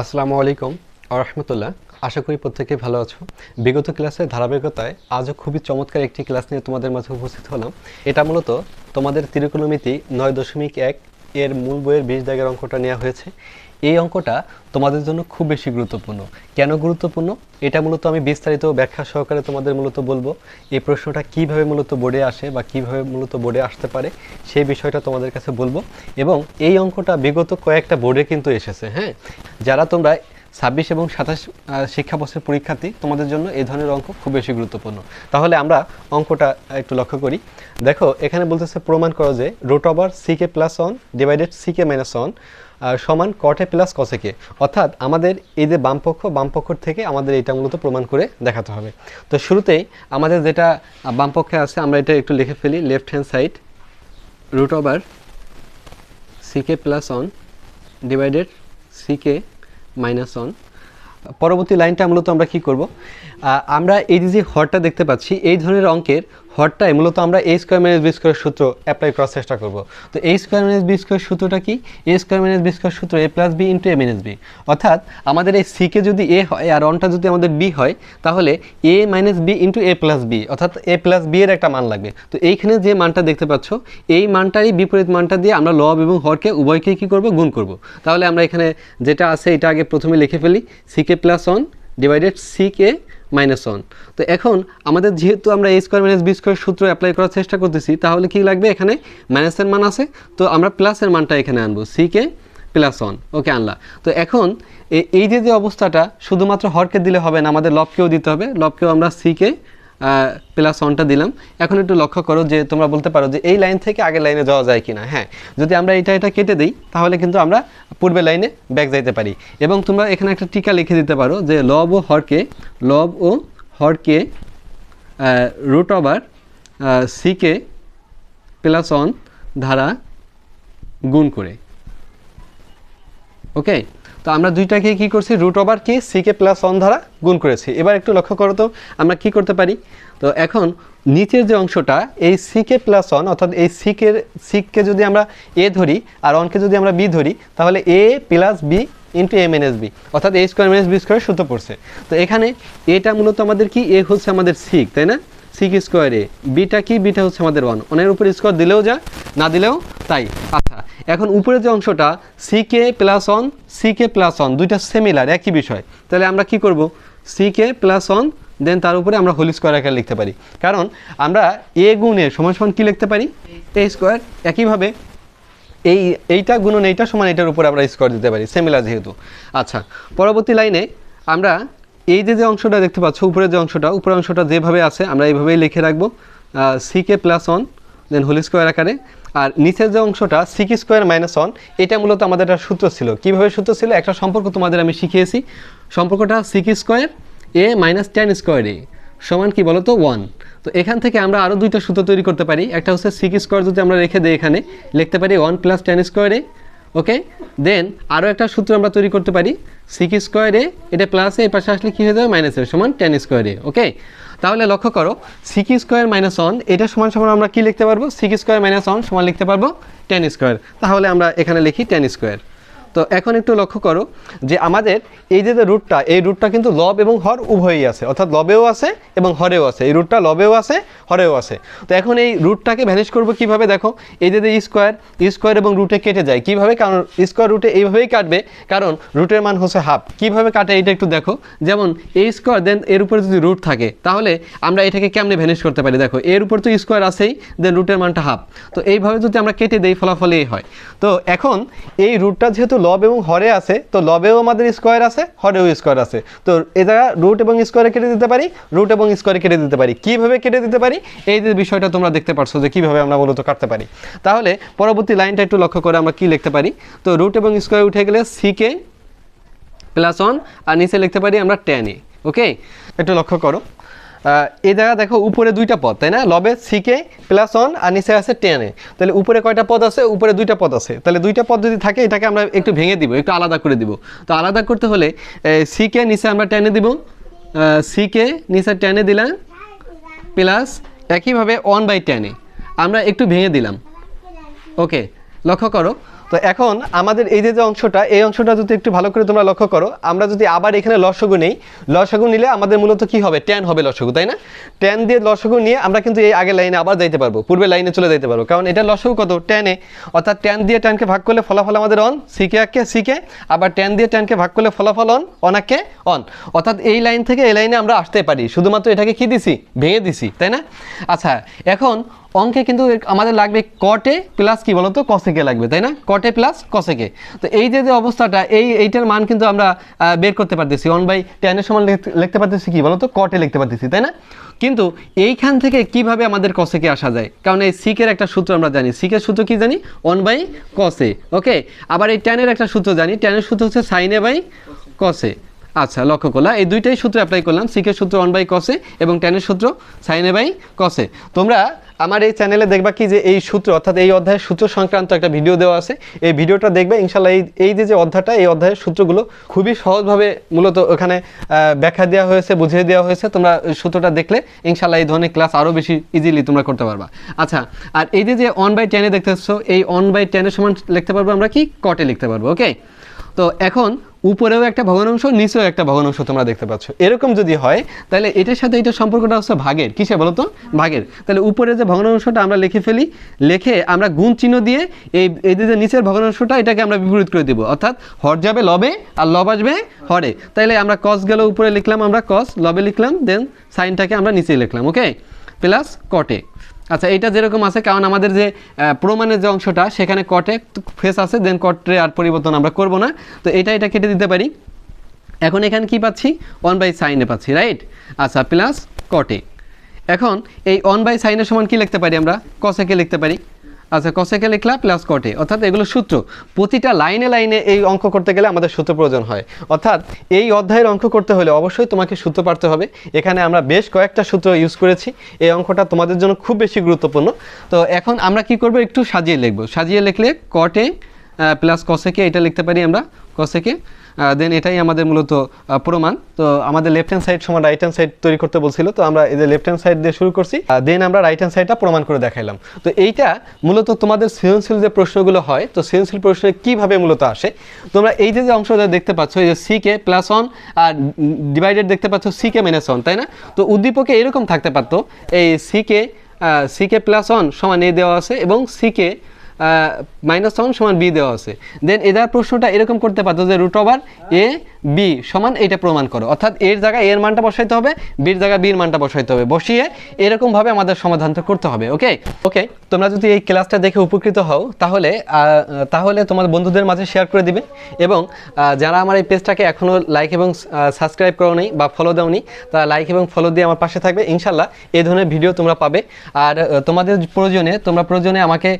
আসসালামু আলাইকুম রহমতুল্লাহ। আশা করি প্রত্যেকে ভালো আছো। বিগত ক্লাসের ধারাবাহিকতায় আজও খুবই চমৎকার একটি ক্লাস নিয়ে তোমাদের মাঝে উপস্থিত হলাম। এটা মূলত তোমাদের তিরুকোণমিতি নয় দশমিক এক এর মূল বইয়ের বিশ দাগের অঙ্কটা নেওয়া হয়েছে। এই অঙ্কটা তোমাদের জন্য খুব বেশি গুরুত্বপূর্ণ। কেন গুরুত্বপূর্ণ? এটা মূলত আমি বিস্তারিত ব্যাখ্যা সহকারে তোমাদের মূলত বলব। এই প্রশ্নটা কীভাবে মূলত বোর্ডে আসে বা কীভাবে মূলত বোর্ডে আসতে পারে সেই বিষয়টা তোমাদের কাছে বলব। এবং এই অঙ্কটা বিগত কয়েকটা বোর্ডে কিন্তু এসেছে হ্যাঁ? যারা তোমরা ছাব্বিশ এবং সাতাশ শিক্ষাবর্ষের পরীক্ষার্থী, তোমাদের জন্য এই ধরনের অঙ্ক খুব বেশি গুরুত্বপূর্ণ। তাহলে আমরা অঙ্কটা একটু লক্ষ্য করি। দেখো, এখানে বলতেছে প্রমাণ করো যে root over sec A plus one divided sec A minus one সমান কটে প্লাস কসেকে অর্থাৎ আমাদের এই যে বামপক্ষ বামপক্ষ থেকে আমাদের এটা মূলত প্রমাণ করে দেখাতে হবে। তো শুরুতেই আমাদের যেটা বামপক্ষে আছে, আমরা এটা একটু লিখে ফেলি। Left hand side root over sec A plus one divided sec A minus one পরবর্তী লাইনটা মূলত আমরা কি করব? আমরা এই যে হরটা দেখতে পাচ্ছি, এই ধরনের অঙ্কের হরটায় মূলত আমরা A square minus B square সূত্র অ্যাপ্লাই করার চেষ্টা করব। তো A square minus B square সূত্রটা কি? A square minus B square সূত্র A plus B into A minus B অর্থাৎ আমাদের এই সিকে যদি এ হয় আর অনটা যদি আমাদের বি হয়, তাহলে A minus B into A plus B অর্থাৎ এ প্লাস বি এর একটা মান লাগবে। তো এইখানে যে মানটা দেখতে পাচ্ছ, এই মানটারই বিপরীত মানটা দিয়ে আমরা লব এবং হরকে উভয়কে কী করব? গুণ করব। তাহলে আমরা এখানে যেটা আছে, এটা আগে প্রথমে লিখে ফেলি sec A plus one divided sec A minus one তো এখন আমাদের যেহেতু আমরা A square minus B square সূত্র অ্যাপ্লাই করার চেষ্টা করতেছি, তাহলে কি লাগবে? এখানে মাইনাসের মান আছে। তো আমরা প্লাসের মানটা এখানে আনব। সিকে প্লাস ওয়ান ওকে আনলা। তো এখন এই যে যে অবস্থাটা, শুধুমাত্র হরকে দিলে হবে না, আমাদের লবকেও দিতে হবে। লবকেও আমরা সিকে প্লাস ওয়ানটা দিলাম। এখন একটু লক্ষ্য করো যে তোমরা বলতে পারো যে এই লাইন থেকে আগের লাইনে যাওয়া যায় কিনা। হ্যাঁ যদি আমরা এটা এটা কেটে দিই, তাহলে কিন্তু আমরা পূর্বের লাইনে ব্যাক যাইতে পারি। এবং তোমরা এখানে একটা টিকা লিখে দিতে পারো যে লব ও হরকে লব ও হরকে root over sec A plus one ধারা গুণ করে। ওকে তো আমরা দুইটাকে কি করছি? রুট ওভার কি সিকে প্লাস ওয়ান দ্বারা গুণ করেছি। এবার একটু লক্ষ্য করো তো, আমরা কি করতে পারি? তো এখন নিচের যে অংশটা, এই সিকে প্লাস ওয়ান অর্থাৎ এই সিকের সিককে যদি আমরা এ ধরি আর ওয়ানকে যদি আমরা বি ধরি, তাহলে A plus B into minus B অর্থাৎ A square minus B square সূত্র পড়ছে। তো এখানে এটা মূলত আমাদের কি? এ হচ্ছে আমাদের সিক তাই না? সিক স্কোয়ারে বিটা কি? বিটা হচ্ছে আমাদের ওয়ান ওয়ানের উপর স্কোয়ার দিলেও যা না দিলেও তাই। এখন উপরে যে অংশটা sec A plus one sec A plus one দুইটা সেমিলার একই বিষয়। তাহলে আমরা কি করব? সিকে প্লাস ওয়ান দেন তার উপরে আমরা হোল স্কোয়ার আকারে লিখতে পারি। কারণ আমরা এ গুণে সমান সমান কী লিখতে পারি? এ স্কোয়ার একইভাবে এই, এইটা গুণন এইটা সমান এটার উপরে আমরা স্কোয়ার দিতে পারি সেমিলার যেহেতু। আচ্ছা পরবর্তী লাইনে আমরা এই যে যে অংশটা দেখতে পাচ্ছ, উপরের যে অংশটা, উপরের অংশটা যেভাবে আছে, আমরা এইভাবেই লিখে রাখব। Sec A plus one then whole square আকারে। আর নিচের যে অংশটা সিক স্কোয়ার মাইনাস ওয়ান এটা মূলত আমাদের একটা সূত্র ছিল। কীভাবে সূত্র ছিল? একটা সম্পর্ক তোমাদের আমি শিখিয়েছি। সম্পর্কটা sec square A minus tan square A সমান কি বলতো? ওয়ান তো এখান থেকে আমরা আরও দুইটা সূত্র তৈরি করতে পারি। একটা হচ্ছে সিক স্কোয়ার যদি আমরা রেখে দিই এখানে, লিখতে পারি ওয়ান প্লাস টেন স্কোয়ারে ওকে দেন আরও একটা সূত্র আমরা তৈরি করতে পারি। সিক স্কোয়ারে এটা প্লাসে এই পাশে আসলে কী হয়ে যাবে? মাইনাসের সমান টেন স্কোয়ারে ওকে তাহলে লক্ষ্য করো সিকি স্কোয়ার মাইনাস ওয়ান এটা সমান সমান আমরা কি লিখতে পারব? সিকি স্কোয়ার মাইনাস ওয়ান সমান লিখতে পারব টেন স্কোয়ার তাহলে আমরা এখানে লিখি টেন স্কোয়ার তো এখন একটু লক্ষ্য করো যে আমাদের এই যে রুটটা, এই রুটটা কিন্তু লব এবং হর উভয়ই আছে। অর্থাৎ লবেও আছে এবং হরেও আছে। এই রুটটা লবেও আছে, হরেও আছে। তো এখন এই রুটটাকে ভ্যানিশ করব কীভাবে? দেখো, এই যে স্কোয়ার স্কোয়ার এবং রুটে কেটে যায়। কীভাবে? কারণ স্কোয়ার রুটে এইভাবেই কাটবে। কারণ রুটের মান হচ্ছে হাফ কীভাবে কাটে? এটা একটু দেখো। যেমন এই স্কোয়ার দেন এর উপরে যদি রুট থাকে, তাহলে আমরা এটাকে কেমনে ভ্যানিশ করতে পারি? দেখো, এর উপর তো স্কোয়ার আছেই দেন রুটের মানটা হাফ তো এইভাবে যদি আমরা কেটে দেই, ফলাফলেই হয়। তো এখন এই রুটটা যেহেতু লব এবং হরে আছে, তো লবেও আমাদের স্কোয়ার আছে, হরেও স্কোয়ার আছে। তো এ রুট এবং স্কোয়ারে কেটে দিতে পারি রুট এবং স্কোয়ারে কেটে দিতে পারি। কীভাবে কেটে দিতে পারি? এই যে বিষয়টা তোমরা দেখতে পারছ যে কীভাবে আমরা মূলত কাটতে পারি। তাহলে পরবর্তী লাইনটা একটু লক্ষ্য করে আমরা কি লিখতে পারি? তো রুট এবং স্কোয়ার উঠে গেলে সিকে প্লাস ওয়ান আর নিচে লিখতে পারি আমরা টেন এ ওকে একটু লক্ষ্য করো। এই জায়গা দেখো, উপরে দুইটা পদ, তাই না? লবে সিকে প্লাস ওয়ান আর নিচে আছে টেনে তাহলে উপরে কয়টা পদ আছে? উপরে দুইটা পদ আছে। তাহলে দুইটা পদ যদি থাকে, এটাকে আমরা একটু ভেঙে দিব, একটু আলাদা করে দিব। তো আলাদা করতে হলে সিকে নিচে আমরা টেনে দিব সিকে নিচে টেনে দিলাম প্লাস একইভাবে ওয়ান বাই টেনে আমরা একটু ভেঙে দিলাম। ওকে লক্ষ্য করো তো এখন আমাদের এই যে যে অংশটা, এই অংশটা যদি একটু ভালো করে তোমরা লক্ষ্য করো, আমরা যদি আবার এখানে লসগু নেই, লসগু নিলে আমাদের মূলত কি হবে? ট্যান হবে লসগু, তাই না? ট্যান দিয়ে লসগু নিয়ে আমরা কিন্তু এই আগের লাইনে আবার যাইতে পারব পূর্বে লাইনে চলে যেতে পারব। কারণ এটা লসগু কত? ট্যানে অর্থাৎ ট্যান দিয়ে ট্যানকে ভাগ করলে ফলাফল আমাদের অন সিকে আঁকে সিকে আবার ট্যান দিয়ে ট্যানকে ভাগ করলে ফলাফল অন অনাকে অন অর্থাৎ এই লাইন থেকে এই লাইনে আমরা আসতে পারি। শুধুমাত্র এটাকে কি দিছি? ভেঙে দিছি, তাই না? আচ্ছা এখন অঙ্কে কিন্তু আমাদের লাগবে কটে প্লাস কি বলতো? কসেকে লাগবে, তাই না? কটে প্লাস কসেকে তো এই যে যে অবস্থাটা, এই, এইটার মান কিন্তু আমরা বের করতে পারতেছি। ওয়ান বাই টেনের সমান লিখতে- পারতেছি কি বলতো? কটে লিখতে পারতেছি, তাই না? কিন্তু এইখান থেকে কীভাবে আমাদের কসেকে আসা যায়? কারণ এই সিকের একটা সূত্র আমরা জানি। সিকের সূত্র কি জানি? ওয়ান বাই কসে ওকে আবার এই ট্যানের একটা সূত্র জানি। ট্যানের সূত্র হচ্ছে সাইনে বাই কসে আচ্ছা লক্ষ্য করলাম। এই দুইটাই সূত্র অ্যাপ্লাই করলাম। সিকের সূত্র ওয়ান বাই কসে এবং ট্যানের সূত্র সাইনে বাই কসে তোমরা আমার এই চ্যানেলে দেখবা কি যে এই সূত্র, অর্থাৎ এই অধ্যায়ের সূত্র সংক্রান্ত একটা ভিডিও দেওয়া আছে। এই ভিডিওটা দেখবে, ইনশাল্লাহ এই এই যে যে অধ্যায়টা, এই অধ্যায়ের সূত্রগুলো খুবই সহজভাবে মূলত ওখানে ব্যাখ্যা দেওয়া হয়েছে, বুঝিয়ে দেওয়া হয়েছে। তোমরা সূত্রটা দেখলে, ইনশাল্লাহ এই ধরনের ক্লাস আরও বেশি ইজিলি তোমরা করতে পারবা। আচ্ছা আর এই যে যে অন বাই টেনে দেখতে পাচ্ছ, এই অন বাই টেনের সমান লিখতে পারব আমরা কি? কটে লিখতে পারব ওকে তো এখন উপরেও একটা ভগ্নাংশ, নিচেও একটা ভগ্নাংশ তোমরা দেখতে পাচ্ছ। এরকম যদি হয়, তাহলে এটার সাথে এটার সম্পর্কটা হচ্ছে ভাগের। কিসে বলো তো? ভাগের। তাহলে উপরে যে ভগ্নাংশটা আমরা লিখে ফেলি, লিখে আমরা গুণ চিহ্ন দিয়ে এই এই যে যে নিচের ভগ্নাংশটা, এটাকে আমরা বিপরীত করে দিব। অর্থাৎ হর যাবে লবে, আর লব আসবে হরে। তাহলে আমরা কস গেল উপরে লিখলাম আমরা কস লবে লিখলাম দেন সাইনটাকে আমরা নিচে লিখলাম ওকে প্লাস কটে আচ্ছা এটা যেরকম আছে, কারণ আমাদের যে প্রমাণের যে অংশটা, সেখানে কটে ফেস আছে দেন কটে আর পরিবর্তন আমরা করব না। তো এটা এটা কেটে দিতে পারি। এখন এখানে কি পাচ্ছি? ওয়ান বাই সাইনে পাচ্ছি রাইট আচ্ছা প্লাস কটে এখন এই ওয়ান বাই সাইনের সমান কি লিখতে পারি আমরা? কসেকে লিখতে পারি? আচ্ছা কসেকে লিখলা প্লাস কটে অর্থাৎ এগুলো সূত্র। প্রতিটা লাইনে লাইনে এই অঙ্ক করতে গেলে আমাদের সূত্র প্রয়োজন হয়। অর্থাৎ এই অধ্যায়ের অঙ্ক করতে হলে অবশ্যই তোমাকে সূত্র পারতে হবে। এখানে আমরা বেশ কয়েকটা সূত্র ইউজ করেছি। এই অঙ্কটা তোমাদের জন্য খুব বেশি গুরুত্বপূর্ণ। তো এখন আমরা কি করব একটু সাজিয়ে লিখব। সাজিয়ে লিখলে কটে প্লাস কসেকে এটা লিখতে পারি আমরা। কসেকে দেন এটাই আমাদের মূলত প্রমাণ। তো আমাদের লেফট হ্যান্ড সাইড সমান রাইট হ্যান্ড সাইড তৈরি করতে বলছিল, তো আমরা এই যে লেফট হ্যান্ড সাইড দিয়ে শুরু করছি দেন আমরা রাইট হ্যান্ড সাইডটা প্রমাণ করে দেখাইলাম। তো এইটা মূলত তোমাদের সৃজনশীল যে প্রশ্নগুলো হয়, তো সৃজনশীল প্রশ্নে কীভাবে মূলত আসে? তোমরা এই যে যে অংশটা দেখতে পাচ্ছ, এই যে সি কে প্লাস ওয়ান আর ডিভাইডেড দেখতে পাচ্ছ সি কে মাইনাস ওয়ান তাই না? তো উদ্দীপকে এরকম থাকতে পারতো, এই sec A sec A plus one সমান এ দেওয়া আছে এবং সি কে মাইনাস ওয়ান সমান বি দেওয়া আছে। দেন এদের প্রশ্নটা এরকম করতে পারতো যে রুট ওভার এ বি সমান এটা প্রমাণ করো। অর্থাৎ এর জায়গায় এর মানটা বসাইতে হবে বির জায়গায় বির মানটা বসাইতে হবে। বসিয়ে এরকমভাবে আমাদের সমাধানটা করতে হবে ওকে ওকে তোমরা যদি এই ক্লাসটা দেখে উপকৃত হও, তাহলে তাহলে তোমার বন্ধুদের মাঝে শেয়ার করে দিবে এবং যারা আমার এই পেজটাকে এখনও লাইক এবং সাবস্ক্রাইব করো নি বা ফলো দাওনি তারা লাইক এবং ফলো দিয়ে আমার পাশে থাকবে। ইনশাল্লাহ এই ধরনের ভিডিও তোমরা পাবে। আর তোমাদের প্রয়োজনে, তোমরা প্রয়োজনে আমাকে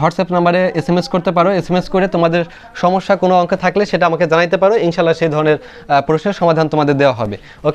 হোয়াটসঅ্যাপ নাম্বারে এস এম এস করতে পারো। এস এম এস করে তোমাদের সমস্যা কোনো অঙ্কে থাকলে সেটা আমাকে জানাইতে পারো। ইনশাল্লাহ সেই ধরনের প্রশ্নের সমাধান তোমাদের দেওয়া হবে। ওকে